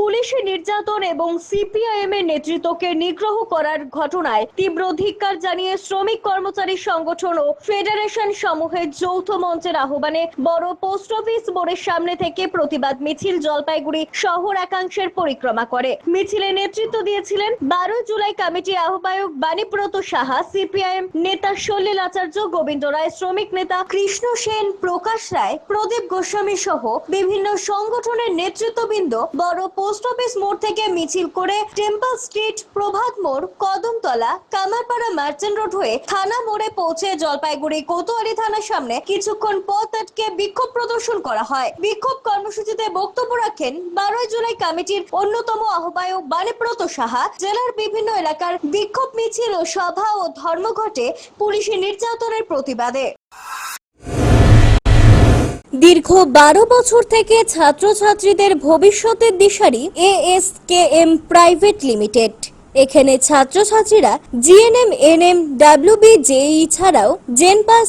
পুলিশি নির্যাতন এবং সিপিআইএম এর নেতৃত্বকে নিগ্রহ করার ঘটনায় তীব্র ধিক্কার জানিয়ে শ্রমিক কর্মচারী সংগঠন ও ফেডারেশন সমূহের যৌথ মঞ্চের আহ্বানে বড় পোস্ট অফিস বোর্ডের সামনে থেকে প্রতিবাদ মিছিল জলপাইগুড়ি শহর একাংশের পরিক্রমা করে। মিছিলে নেতৃত্ব দিয়েছিলেন বারো জুলাই কমিটি আহ্বায়ক বাণীব্রত সাহা, সিপিআইএম নেতা সলিল আচার্য, গোবিন্দ রায়, শ্রমিক নেতা কৃষ্ণ সেন, প্রকাশ রায়, প্রদীপ গোস্বামী সহ বিভিন্ন সংগঠনের নেতৃত্ববৃন্দ বড় পোস্ট অফিস মোড় থেকে মিছিল করে টেম্পল স্ট্রিট প্রভাত মোড়, কদমতলা, কামারপাড়া মার্চেন্ট রোড হয়ে থানা মোড়ে পৌঁছে জলপাইগুড়ি কোতোয়ালি থানার সামনে কিছুক্ষণ পথ আটকে বিক্ষোভ প্রদর্শন করা হয়। বিক্ষোভ কর্মসূচিতে বক্তব্য রাখেন বারোই জুলাই কমিটির অন্যতম আহ্বায়ক বাণীব্রত সাহা। জেলার বিভিন্ন এলাকার বিক্ষোভ মিছিল ও সভা ও ধর্মঘটে পুলিশি নির্যাতনের প্রতিবাদে। দীর্ঘ বারো বছর থেকে ছাত্রছাত্রীদের ভবিষ্যতের দিশারি এএসকেএম প্রাইভেট লিমিটেড। এখানে ছাত্রছাত্রীরা জিএনএম, এনএম, ডাব্লিউবি, জেই ছাড়াও জেনপাস